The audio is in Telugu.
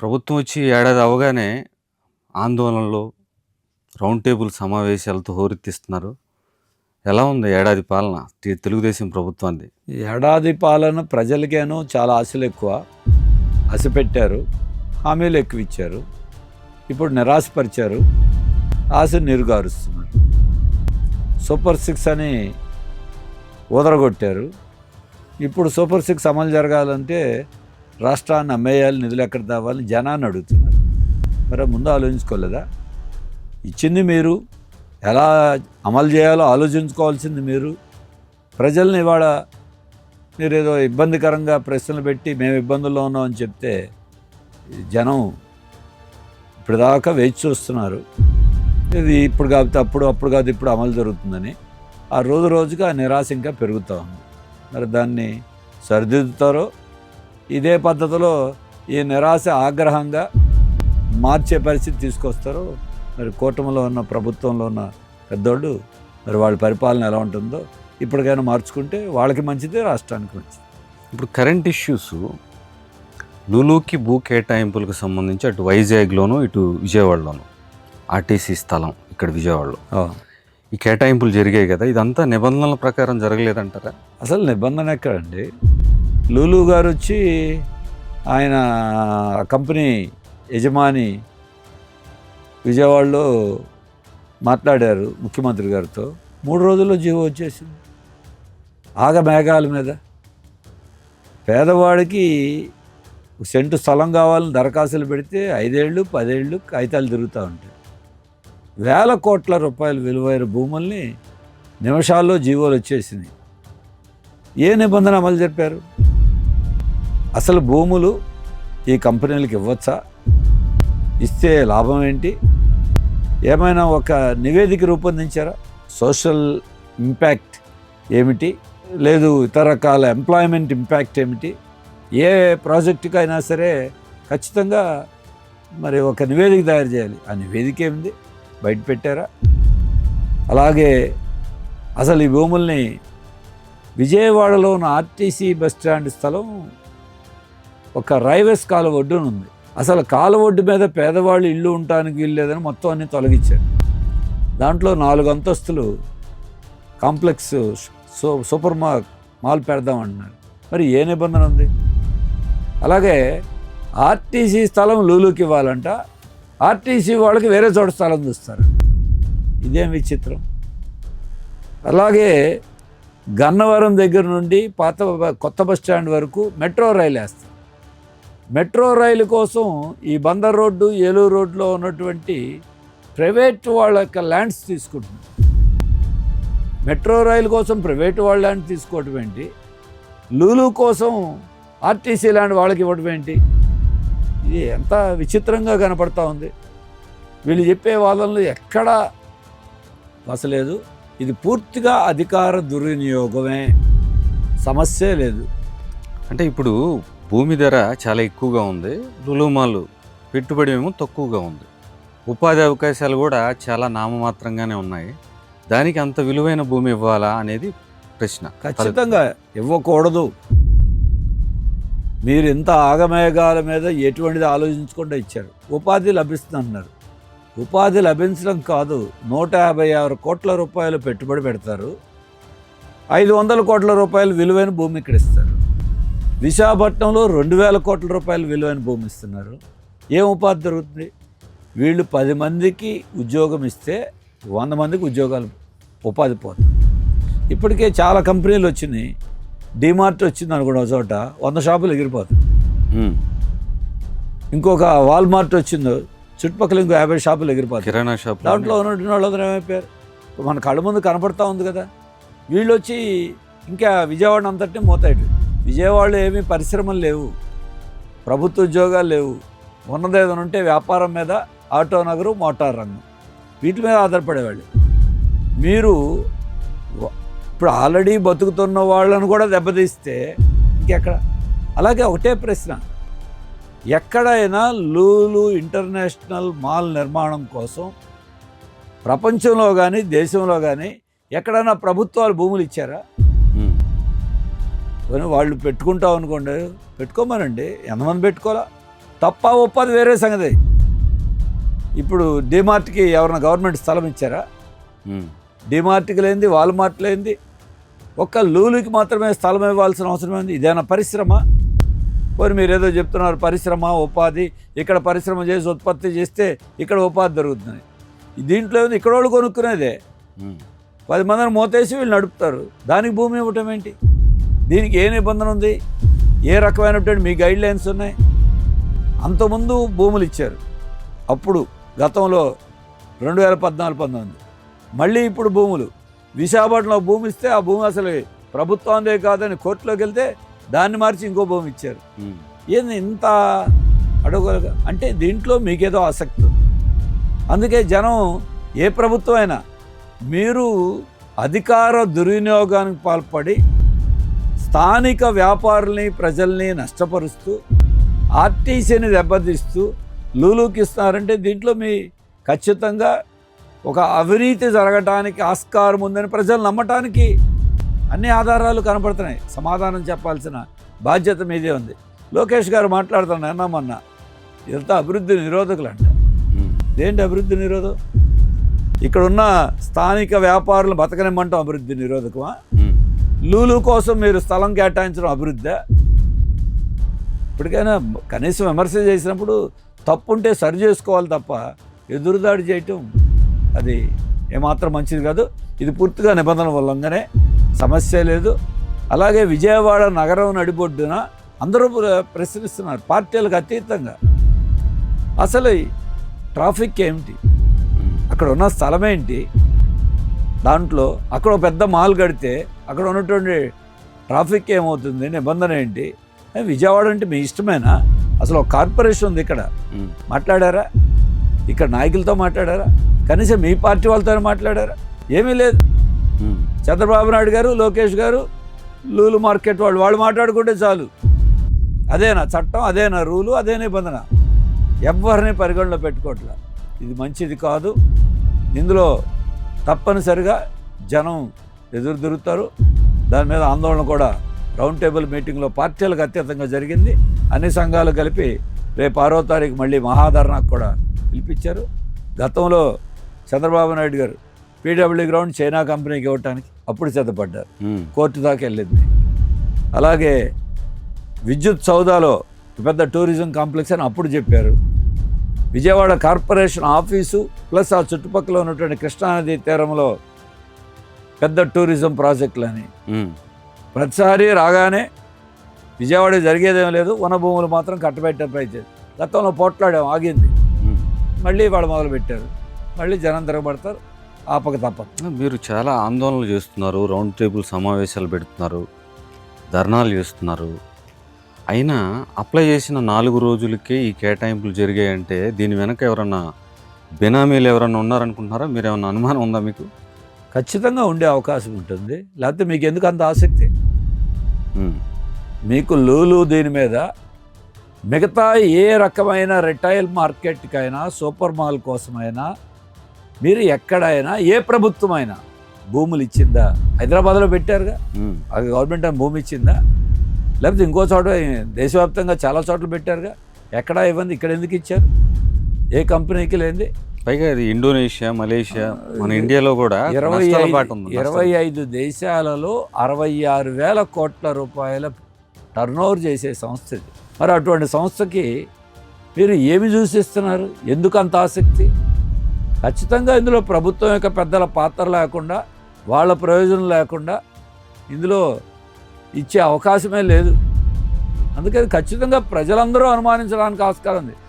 ప్రభుత్వం వచ్చి ఏడాది అవగానే ఆందోళనలు రౌండ్ టేబుల్ సమావేశాలతో హోరెత్తిస్తున్నారు. ఎలా ఉంది ఏడాది పాలన? తెలుగుదేశం ప్రభుత్వాన్ని ఏడాది పాలన ప్రజలకేనో చాలా ఆశలు ఎక్కువ. ఆశ పెట్టారు హామీలు ఎక్కువ ఇచ్చారు ఇప్పుడు నిరాశపరిచారు. ఆశ నిరుగారుస్తున్నారు. సూపర్ సిక్స్ అని ఊదరగొట్టారు. ఇప్పుడు సూపర్ సిక్స్ అమలు జరగాలంటే రాష్ట్రాన్ని అమ్మేయాలి నిధులు ఎక్కడ తేవాలని జనాన్ని అడుగుతున్నారు. మరి ముందు ఆలోచించుకోలేదా? ఇచ్చింది మీరు. ఎలా అమలు చేయాలో ఆలోచించుకోవాల్సింది మీరు. ప్రజల్ని ఇవాళ మీరు ఏదో ఇబ్బందికరంగా ప్రశ్నలు పెట్టి మేము ఇబ్బందుల్లో ఉన్నాం అని చెప్తే జనం ఇప్పటిదాకా వేచి చూస్తున్నారు. ఇది ఇప్పుడు కాకపోతే అప్పుడు అప్పుడు కాదు ఇప్పుడు అమలు జరుగుతుందని. ఆ రోజు రోజుగా ఆ నిరాశ ఇంకా పెరుగుతూ ఉంది. మరి దాన్ని సరిదిద్దుతారో ఇదే పద్ధతిలో ఈ నిరాశ ఆగ్రహంగా మార్చే పరిస్థితి తీసుకొస్తారో. మరి కూటమిలో ఉన్న ప్రభుత్వంలో ఉన్న పెద్దోళ్ళు మరి వాళ్ళ పరిపాలన ఎలా ఉంటుందో ఇప్పటికైనా మార్చుకుంటే వాళ్ళకి మంచిది రాష్ట్రానికి మంచిది. ఇప్పుడు కరెంట్ ఇష్యూస్ లులుకి భూ కేటాయింపులకు సంబంధించి అటు వైజాగ్లోను ఇటు విజయవాడలోను ఆర్టీసీ స్థలం ఇక్కడ విజయవాడలో. ఈ కేటాయింపులు జరిగాయి కదా ఇదంతా నిబంధనల ప్రకారం జరగలేదంటారా? అసలు నిబంధన ఎక్కడండి? లూలు గారు వచ్చి ఆయన కంపెనీ యజమాని విజయవాడలో మాట్లాడారు ముఖ్యమంత్రి గారితో. మూడు రోజుల్లో జీవో వచ్చేసింది. ఆగ మేఘాల మీద. పేదవాడికి సెంటు స్థలం కావాలని దరఖాస్తులు పెడితే ఐదేళ్ళు పదేళ్ళు కాగితాలు తిరుగుతూ ఉంటాయి. వేల కోట్ల రూపాయలు విలువైన భూముల్ని నిమిషాల్లో జీవోలు వచ్చేసినాయి. ఏ నిబంధన అమలు చెప్పారు అసలు భూములు ఈ కంపెనీలకు ఇవ్వచ్చా? ఇస్తే లాభం ఏంటి? ఏమైనా ఒక నివేదిక రూపొందించారా? సోషల్ ఇంపాక్ట్ ఏమిటి? లేదు ఇతర రకాల ఎంప్లాయ్మెంట్ ఇంపాక్ట్ ఏమిటి? ఏ ప్రాజెక్టుకి అయినా సరే ఖచ్చితంగా మరి ఒక నివేదిక తయారు చేయాలి. ఆ నివేదిక ఏమింది? బయట పెట్టారా? అలాగే అసలు ఈ భూముల్ని విజయవాడలో ఉన్న ఆర్టీసీ బస్ స్టాండ్ స్థలం ఒక రైవేస్ కాలువ ఒడ్డున ఉంది. అసలు కాలువ ఒడ్డు మీద పేదవాళ్ళు ఇల్లు ఉండటానికి వీల్లేదని మొత్తం అన్ని తొలగించారు. దాంట్లో నాలుగు అంతస్తులు కాంప్లెక్స్ సో సూపర్ మా మాల్ పెడదామంటున్నారు మరి ఏ నిబంధన ఉంది? అలాగే ఆర్టీసీ స్థలం లూలుకి ఇవ్వాలంట. ఆర్టీసీ వాళ్ళకి వేరే చోట స్థలం చూస్తారు. ఇదేం విచిత్రం. అలాగే గన్నవరం దగ్గర నుండి పాత కొత్త బస్ స్టాండ్ వరకు మెట్రో రైలు వేస్తారు మెట్రో రైలు కోసం ఈ బందర్ రోడ్డు ఏలూరు రోడ్లో ఉన్నటువంటి ప్రైవేట్ వాళ్ళ యొక్క ల్యాండ్స్ తీసుకుంటున్నారు మెట్రో రైలు కోసం ప్రైవేట్ వాళ్ళ ల్యాండ్ తీసుకోవటం ఏంటి? లూలు కోసం ఆర్టీసీ ల్యాండ్ వాళ్ళకి ఇవ్వడం ఏంటి? ఇది ఎంత విచిత్రంగా కనపడతా ఉంది. వీళ్ళు చెప్పే వాళ్ళలో ఎక్కడా వసలేదు ఇది పూర్తిగా అధికార దుర్వినియోగమే. సమస్యే లేదు. అంటే ఇప్పుడు భూమి ధర చాలా ఎక్కువగా ఉంది. లులుమాలు పెట్టుబడి ఏమో తక్కువగా ఉంది. ఉపాధి అవకాశాలు కూడా చాలా నామమాత్రంగానే ఉన్నాయి. దానికి అంత విలువైన భూమి ఇవ్వాలా అనేది ప్రశ్న. ఖచ్చితంగా ఇవ్వకూడదు. మీరు ఇంత ఆగమేఘాల మీద ఎటువంటిది ఆలోచించకుండా ఇచ్చారు. ఉపాధి లభిస్తుంది అన్నారు ఉపాధి లభించడం కాదు నూట యాభై ఆరు కోట్ల రూపాయలు పెట్టుబడి పెడతారు. ఐదు వందల కోట్ల రూపాయలు విలువైన భూమి ఇక్కడ ఇస్తారు. విశాఖపట్నంలో రెండు వేల కోట్ల రూపాయలు విలువైన భూమి ఇస్తున్నారు. ఏం ఉపాధి దొరుకుతుంది? వీళ్ళు పది మందికి ఉద్యోగం ఇస్తే వంద మందికి ఉద్యోగాలు ఉపాధి పోతుంది ఇప్పటికే చాలా కంపెనీలు వచ్చినాయి. డిమార్ట్ వచ్చింది అనుకోండి ఒక చోట వంద షాపులు ఎగిరిపోతాయి. ఉమ్. ఇంకొక వాల్మార్ట్ వచ్చిందో చుట్టుపక్కల ఇంకో యాభై షాపులు ఎగిరిపోతాయి. కిరాణా షాప్ దాంట్లో ఉన్నటువంటి వాళ్ళందరూ ఏమైపోయారు? మన కళ్ళ ముందు కనపడతా ఉంది కదా. వీళ్ళు వచ్చి ఇంకా విజయవాడ అంతటి మోతాడు విజయవాడలో ఏమీ పరిశ్రమలు లేవు. ప్రభుత్వ ఉద్యోగాలు లేవు. ఉన్నదేదైనా ఉంటే వ్యాపారం మీద ఆటో నగరు మోటార్ రంగం. వీటి మీద ఆధారపడేవాళ్ళు. మీరు ఇప్పుడు ఆల్రెడీ బతుకుతున్న వాళ్ళను కూడా దెబ్బతీస్తే ఇంకెక్కడ? అలాగే ఒకటే ప్రశ్న. ఎక్కడైనా లూలు ఇంటర్నేషనల్ మాల్ నిర్మాణం కోసం ప్రపంచంలో కానీ దేశంలో కానీ ఎక్కడైనా ప్రభుత్వాలు భూములు ఇచ్చారా? పోనీ వాళ్ళు పెట్టుకుంటాం అనుకోండి పెట్టుకోమనండి ఎంతమంది పెట్టుకోవాలా? తప్ప ఒప్పది వేరే సంగతి. ఇప్పుడు డిమార్ట్కి ఎవరైనా గవర్నమెంట్ స్థలం ఇచ్చారా? డిమార్ట్కి లేనిది వాల్మార్ట్ లేనిది ఒక్క లూలుకి మాత్రమే స్థలం ఇవ్వాల్సిన అవసరం ఉంది. ఇదేనా పరిశ్రమ? పోనీ మీరు ఏదో చెప్తున్నారు పరిశ్రమ ఉపాధి ఇక్కడ పరిశ్రమ చేసి ఉత్పత్తి చేస్తే ఇక్కడ ఉపాధి దొరుకుతుంది. దీంట్లో ఏముంది? ఇక్కడ వాళ్ళు కొనుక్కునేదే. పది మందిని మోతేసి వీళ్ళు నడుపుతారు. దానికి భూమి ఇవ్వటం ఏంటి? దీనికి ఏ నిబంధన ఉంది? ఏ రకమైనటువంటి మీ గైడ్ లైన్స్ ఉన్నాయి? అంతకుముందు భూములు ఇచ్చారు. అప్పుడు గతంలో రెండు వేల పద్నాలుగు పంతొమ్మిది. మళ్ళీ ఇప్పుడు భూములు. విశాఖపట్నంలో భూమి ఇస్తే ఆ భూమి అసలు ప్రభుత్వందే కాదని కోర్టులోకి వెళ్తే దాన్ని మార్చి ఇంకో భూమి ఇచ్చారు. ఏంది ఇంత అడగలుగా? అంటే దీంట్లో మీకేదో ఆసక్తి. అందుకే జనం ఏ ప్రభుత్వం అయినా మీరు అధికార దుర్వినియోగానికి పాల్పడి స్థానిక వ్యాపారుల్ని ప్రజల్ని నష్టపరుస్తూ ఆర్టీసీని దెబ్బతీస్తూ లూలుకి ఇస్తున్నారంటే దీంట్లో మీ ఖచ్చితంగా ఒక అవినీతి జరగటానికి ఆస్కారం ఉందని ప్రజలు నమ్మటానికి అన్ని ఆధారాలు కనపడుతున్నాయి. సమాధానం చెప్పాల్సిన బాధ్యత మీదే ఉంది. లోకేష్ గారు మాట్లాడుతున్నా అన్నామన్నా ఇదంతా అభివృద్ధి నిరోధకులు అంట ఏంటి అభివృద్ధి నిరోధం? ఇక్కడ ఉన్న స్థానిక వ్యాపారులు బతకనిమ్మంటాం అభివృద్ధి నిరోధకమా? లూలు కోసం మీరు స్థలం కేటాయించడం అభివృద్ధి. ఇప్పటికైనా కనీసం విమర్శ చేసినప్పుడు తప్పు ఉంటే సరి చేసుకోవాలి తప్ప ఎదురుదాడి చేయటం అది ఏమాత్రం మంచిది కాదు. ఇది పూర్తిగా నిబంధన ఉల్లంఘనే. సమస్య లేదు. అలాగే విజయవాడ నగరం నడిబొడ్డున అందరూ ప్రశ్నిస్తున్నారు పార్టీలకు అతీతంగా. అసలు ట్రాఫిక్ ఏమిటి? అక్కడ ఉన్న స్థలం ఏంటి దాంట్లో అక్కడ ఒక పెద్ద మాల్ కడితే అక్కడ ఉన్నటువంటి ట్రాఫిక్ ఏమవుతుంది? నిబంధన ఏంటి? విజయవాడ అంటే మీ ఇష్టమేనా? అసలు ఒక కార్పొరేషన్ ఉంది ఇక్కడ. మాట్లాడారా? ఇక్కడ నాయకులతో మాట్లాడారా? కనీసం మీ పార్టీ వాళ్ళతో మాట్లాడారా? ఏమీ లేదు. చంద్రబాబు నాయుడు గారు లోకేష్ గారు లూలు మార్కెట్ వాళ్ళు వాళ్ళు మాట్లాడుకుంటే చాలు. అదేనా చట్టం? అదేనా రూలు? అదే నిబంధన? ఎవరిని పరిగణలో పెట్టుకోవట్లే ఇది మంచిది కాదు. ఇందులో తప్పనిసరిగా జనం ఎదురు తిరుగుతారు. దాని మీద ఆందోళన కూడా రౌండ్ టేబుల్ మీటింగ్లో పార్టీలకు అత్యధికంగా జరిగింది. అన్ని సంఘాలు కలిపి రేపు ఆరో తారీఖు మళ్ళీ మహాధర్నాకు కూడా పిలిపించారు. గతంలో చంద్రబాబు నాయుడు గారు పీడబ్ల్యూ గ్రౌండ్ చైనా కంపెనీకి ఇవ్వటానికి అప్పుడు సిద్ధపడ్డారు. కోర్టు దాకా వెళ్ళింది. అలాగే విద్యుత్ సౌదాలో పెద్ద టూరిజం కాంప్లెక్స్ అని అప్పుడు చెప్పారు. విజయవాడ కార్పొరేషన్ ఆఫీసు ప్లస్ ఆ చుట్టుపక్కల ఉన్నటువంటి కృష్ణానది తీరంలో పెద్ద టూరిజం ప్రాజెక్టులని. ప్రతిసారి రాగానే విజయవాడ జరిగేదేం లేదు వనభూములు మాత్రం కట్టబెట్టే ప్రయత్నం. గతంలో పోట్లాడాం ఆగింది. మళ్ళీ వాళ్ళు మొదలుపెట్టారు. మళ్ళీ జనం తిరగబడతారు ఆపక తప్పదు. మీరు చాలా ఆందోళనలు చేస్తున్నారు రౌండ్ టేబుల్ సమావేశాలు పెడుతున్నారు ధర్నాలు చేస్తున్నారు. అయినా అప్లై చేసిన నాలుగు రోజులకే ఈ కేటాయింపులు జరిగాయంటే దీని వెనక ఎవరన్నా బెనామీలు ఎవరన్నా ఉన్నారనుకుంటున్నారా? మీరు ఏమన్నా అనుమానం ఉందా మీకు? ఖచ్చితంగా ఉండే అవకాశం ఉంటుంది. లేకపోతే మీకు ఎందుకు అంత ఆసక్తి? మీకు లూలు దీని మీద మిగతా ఏ రకమైన రిటైల్ మార్కెట్కైనా సూపర్ మాల్ కోసమైనా మీరు ఎక్కడైనా ఏ ప్రభుత్వమైనా భూములు ఇచ్చిందా? హైదరాబాద్లో పెట్టారుగా? అది గవర్నమెంట్ అని భూమి ఇచ్చిందా? లేకపోతే ఇంకో చోట దేశవ్యాప్తంగా చాలా చోట్ల పెట్టారుగా? ఎక్కడా ఇవ్వండి ఇక్కడ ఎందుకు ఇచ్చారు? ఏ కంపెనీకి లేనిది? పైగా ఇది ఇండోనేషియా మలేషియా మన ఇండియాలో కూడా ఇరవై ఇరవై ఐదు దేశాలలో అరవై ఆరు వేల కోట్ల రూపాయల టర్నోవర్ చేసే సంస్థ ఇది. మరి అటువంటి సంస్థకి మీరు ఏమి చూసిస్తున్నారు ఎందుకు అంత ఆసక్తి? ఖచ్చితంగా ఇందులో ప్రభుత్వం యొక్క పెద్దల పాత్ర లేకుండా వాళ్ళ ప్రయోజనం లేకుండా ఇందులో ఇచ్చే అవకాశమే లేదు. అందుకని ఖచ్చితంగా ప్రజలందరూ అనుమానించడానికి ఆస్కారం ఉంది.